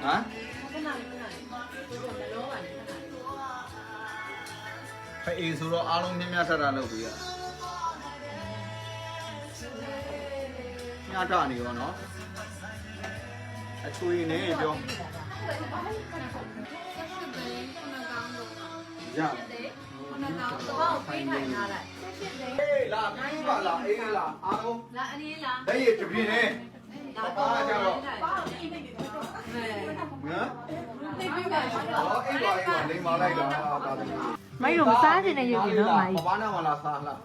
ခဏလေးခဏလေးဘယ်လိုပါလဲခဏလေးဖအေးဆိုတော့အားလုံးမြင်မြတ်ထထလုပ်ပြီးရညတာနေရောနော်အချွေနေပြောရခဏတော့ပေးထိုင်ထားလိုက်အေးလာပြီးပါလားအေးလာအားလုံးလာအနည်းလားလက်ရတပြင်းနေ လာတော့ကြတော့ပါနေနေနေနော်နေပြပါရှင်ဟောအေးပါအေးပါလိမ္မာလိုက်တာပါတည်းမိုင်းလုံးမစားချင်တဲ့ရုပ်ကြီးနော်မိုင်းဘာနာမလားစားလား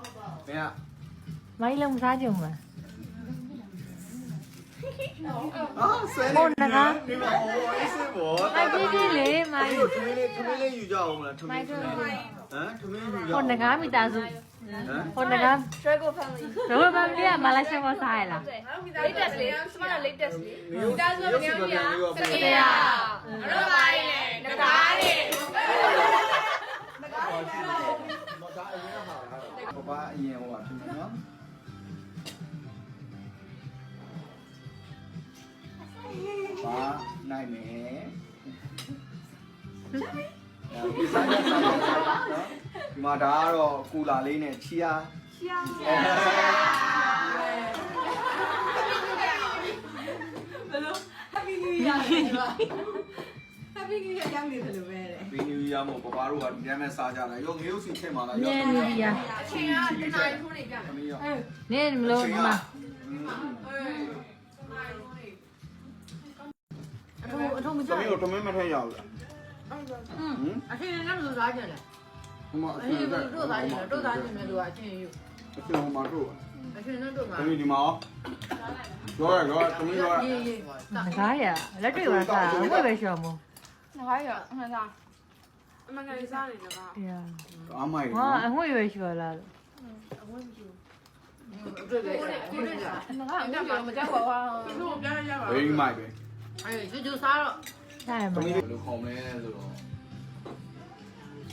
မင်းကမိုင်းလုံးမစားချင်ဘူးလား အာဆယ်နေနေမှာဟိုအေးစဘောမိုင်းပြည့်ပြည့်လေးမိုင်းထမင်းလေးထမင်းလေးယူကြအောင်မလားထမင်းထမင်းဟမ်ထမင်းယူကြဟိုငကားမိသားစုဟမ်ဟိုငကား Drago family ဘယ်မှာမလဲမလာရှမစားရလား latest လေးစမနာ latest လေးမိသားစုကနေပြီးတော့တကယ်ရရောပိုင်းလေငကားလေဘာဘာအရင်ဟိုပါဖြစ်နေနော် နိုင်မယ်ဒီဆိုင်ရဆိုင်ရနော်ဒီမှာဒါကတော့ကူလာလေးနဲ့ချီယာချီယာ Happy New Year ပါ Happy New Year ရောက်နေတယ်လို့ပဲတဲ့ဘီနီယာမို့ပပတို့ကဒီထဲမှာစားကြတာရုပ်ငရုပ်စီချက်မှာလားနင်းနီယာအချိန်ကတနားထိုးနေကြတယ်သမီးရောနင်းမလို့မအ ထုံအထုံမသမီးကြောက်တို့ထမင်းမထည့်ရဘူးလားอืมအချင်းနဲ့လို့စားကြတယ်ဟိုမှာအအချင်းတို့စားကြတယ်တို့စားကြတယ်လို့အချင်းယူအရှင်ဟိုမှာတို့အချင်းနဲ့တို့မှာသမီးဒီမှာရောရောရောသမီးရော ရေးရေးငကားရလက်တွေ့ပါစားဝယ်ပဲရှော်မို့ငါရအမှန်သားအမှန်ကန်စားနေကြတာရအားမိုက်ဟာအငွေပဲရှော်လာလို့တွေ့ပဲကိုကိုနေနေစားစားငါအမှန်မကြောက်ပါဘူးသူ့ပြန်ရပါဘေးမိုက်ပဲ အဲကျကျစားတော့စားရတမမီးလားတို့ခေါ်မလဲဆိုတော့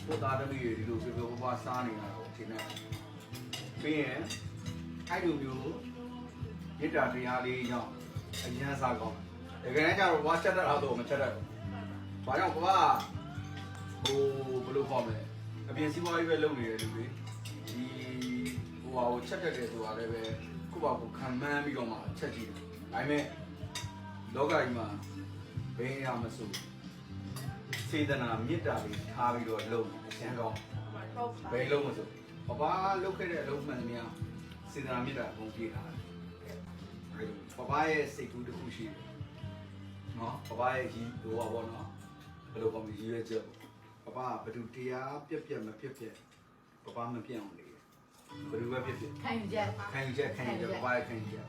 ကိုသားသမီးတွေဒီလိုပြပြပပစားနေတာကိုထင်တယ်ပြီးရင်အဲ့လိုမျိုးမေတ္တာတရားလေးကြောင့်အញ្ញမ်းစားကောင်းတယ်တကယ်တမ်းကျတော့ဝါချက်တတ်တာတော့မချက်တတ်ဘူးဘာကြောင့်ကွာဟိုဘယ်လိုခေါ်မလဲအပြင်စီးပွားရေးပဲလုပ်နေတယ်လူတွေဒီဟိုဟာကိုချက်တတ်တယ်ဆိုတာလည်းပဲခုပါကိုခံမှန်းပြီးတော့မှချက်ကြည့်တယ်ဒါပေမဲ့ လောကကြီးမှာဘယ်ရမစိုးစေတနာမေတ္တာလေးထားပြီးတော့လုပ်အကျဉ်းကောင်းဘယ်လုံးမစိုးဘဘာလုပ်ခဲ့တဲ့အလုပ်မှန်သမျှစေတနာမေတ္တာအကုန်ပြည့်ထားတယ်ဘဘာရဲ့စိတ်ကူးတစ်ခုရှိတယ်နော်ဘဘာရဲ့ကြီးဟိုပါဘောနော်ဘယ်လိုကောင်းကြီးရွယ်ချက်ဘဘာဘယ်သူတရားပြက်ပြက်မပြက်ပြက်ဘဘာမပြတ်အောင်လေဘယ်သူပဲပြက်ပြက်ခံယူချက်ခံယူချက်ခံယူချက်ဘဘာရဲ့ခံယူချက်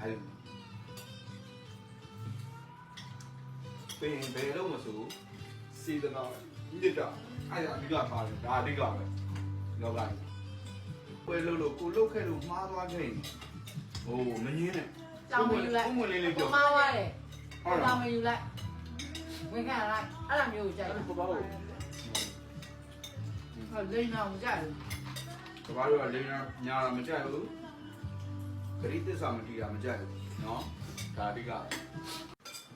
အဲ့လို ဘယ်ဘယ်လုံးမဆိုစေတနာမြစ်တာအဲ့ဒါအဓိကထားတယ်ဒါအဓိကပဲလောကကြီးပွဲလို့လို့ကိုလုတ်ခဲ့လို့မှားသွားခဲ့ရင်ဟိုမငင်းနဲ့ တောင်းမယူလိုက် ပုံမလေးလေး ကို ပြော မဝါတယ် ဟုတ်လား တောင်းမယူလိုက်ဝင်ခံလိုက်အဲ့လိုမျိုးကြိုက် အဲ့ဒါဘာလို့ ဟောလိမ့်အောင်ကြိုက် ဘာလို့လဲညာညာမကြိုက်ဘူးခရီးသစ္စာမတီးတာမကြိုက်ဘူးเนาะဒါအဓိက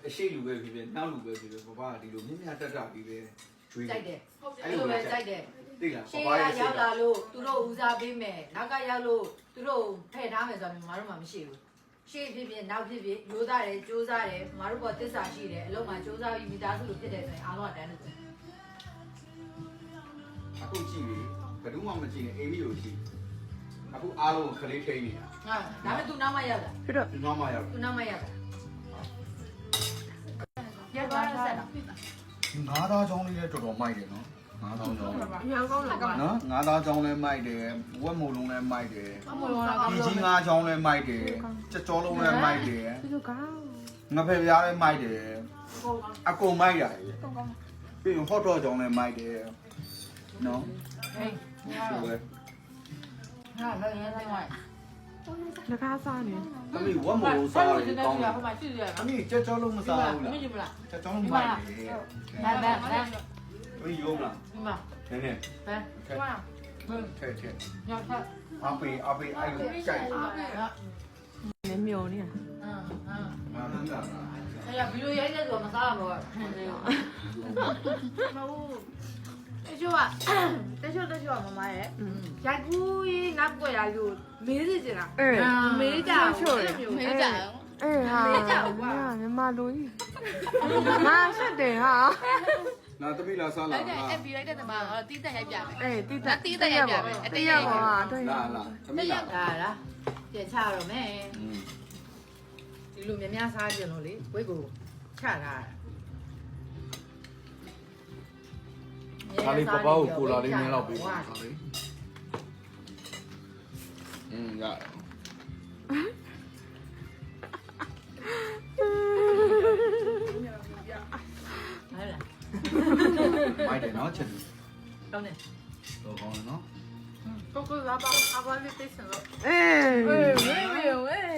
အရှိလူပဲဖြစ်ဖြစ်နောက်လူပဲဖြစ်ဖြစ်ဘာဘာဒီလိုမြင့်မြတ်တက်တာပြီးပဲကျွေးကြိုက်တယ်အဲ့အဲ့လိုလိုပဲပဲကြိုကြိုက်က်တယ်သိလားရှေ့ဘာကဘာရဲ့စိရောတ်က်ကလာလို့သူတို့ဦးစားပေးမယ်နောက်ကရောက်လို့သူတို့ဖယ်ထားမယ်ဆိုတော့မတို့မှမရှိဘူးရှေ့ဖြစ်ဖြစ်နောက်ဖြစ်ဖြစ်ရိုးသားတယ်ကြိုးစားတယ်မတို့ပေါ်တစ္ဆာရှိတယ်အလုံးမှာကြိုးစားပြီးမိသားစုလိုဖြစ်တယ်ဆိုရင်အားလုံးကတန်းတယ်အခုကြည့်လေဘယ်သူမှမကြည့်နဲ့အိမ်မီကိုကြည့်အခုအားလုံးခလေးထိန်းနေတာဟာဒါပေမဲ့သူနောက်မှရောက်တာဖြစ်တော့ဒီနောက်မှရောက်သူနောက်မှရောက်တာ ငါးသားချောင်းလေးလည်းတော်တော်မိုက်တယ်နော်ငါးသားချောင်းအများကောင်းလားနော်ငါးသားချောင်းလည်းမိုက်တယ်ဝက်မုံလုံးလည်းမိုက်တယ်အမလို့လာဒီကြီးငါးချောင်းလည်းမိုက်တယ်ချက်ကြောလုံးလည်းမိုက်တယ်သူကောင်းငါဖယ်ပြားလည်းမိုက်တယ်အကုန်မိုက်ရတယ်ပြီးရင်ဟော့တော့ချောင်းလည်းမိုက်တယ်နော်ဟေးဆိုပဲဟာလည်းလည်းဆိုင် ဝိုင်းငကားစားနေသမီးဝက်မုံလုံးစားတယ်ကောင်းတယ်ဟိုမှာရှိတယ်သမီးချက်ကြောလုံးမစားဘူးလားမကြည့်မလားချက်ကြောလုံးမိုက်တယ်ဘယ်ဘယ်ဘယ်သမီးရုံးလားဒီမှာနည်းနည်းဘယ်ထက်ဟွန်းထက်ထက်ညောက်ထက်အပေအပေအဲ့လိုကြိုက်ဟာနည်းမြုံနေအင်းအင်းငါနန်းတာဆအဲ့ဒါဘီလိုရိုက်တဲ့ဆိုမစားရတော့မဟုတ် တချို့ကတချို့တချို့ကမမရဲ့ရိုက်ကူးရေးနောက်ကွယ်ရာလူမေးစီချင်တာအေးမေးကြဘူးအဲ့လိုမျိုးမေးကြဘူးအေးဟာမြန်မာလူကြီးမာရှက်တယ်ဟာနာတပိလာစားလာဟုတ်တယ်အဲ့ပြီးလိုက်တဲ့တမကတော့တီးတက်ရိုက်ပြမယ်အေးတီးတက်တီးတက်ရိုက်ပြမယ်အတရက်ပါဟာတရက်လာတမိလာလာလာပြန်ချရတော့မယ်ဒီလိုများများစားကြလို့လေဝိတ်ကိုချတာ ဒါလေးပပကိုကိုလာလေးနည်းတော့ပေးပါဒါလေးอืมရမိုဟုတ်လားက်တယ်နော်ချက်တယ်ကောင်းတယ်တော့ကောင်းတယ်နော်ကိုကိုလာပါအကွာလေးသိစင်လို့အေးဝေးဝေးဝေးဝေး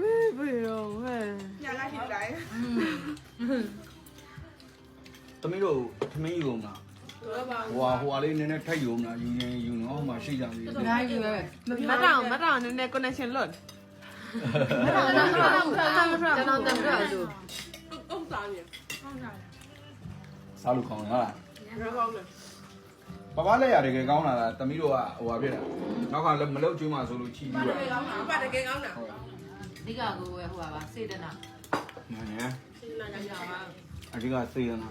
ဝေးဝေးရောဝေးညာလိုက်ပြီလိုက်သမီးတို့သမီးယူအောင်လား တော့ပါဟိုဟာဟိုဟာလေးနည်းနည်းထပ်ယူအောင်လားယူရင်ယူနော်ဟိုမှာရှိကြပြီသူများကြီးပဲမတောင်မတောင်နည်းနည်း connection လွတ်ကျွန်တော်ကျွန်တော်တမ်းပြလို့တုံးစားနေဟုတ်ကဲ့စားလို့ခေါင်းလားရောကောင်းတယ်ပပလက်ရတကယ်ကောင်းလာတာသမီးတို့ကဟိုဟာဖြစ်တာနောက်ကလည်းမလုတ်ကျွေးမှဆိုလို့ချီပြီးတော့ကောင်းတာပါတကယ်ကောင်းတာဟုတ်ဒီကကိုပဲဟိုပါစေတနာမှန်ရယ်စဉ်းစားကြရအောင်အဓိကစေရနာ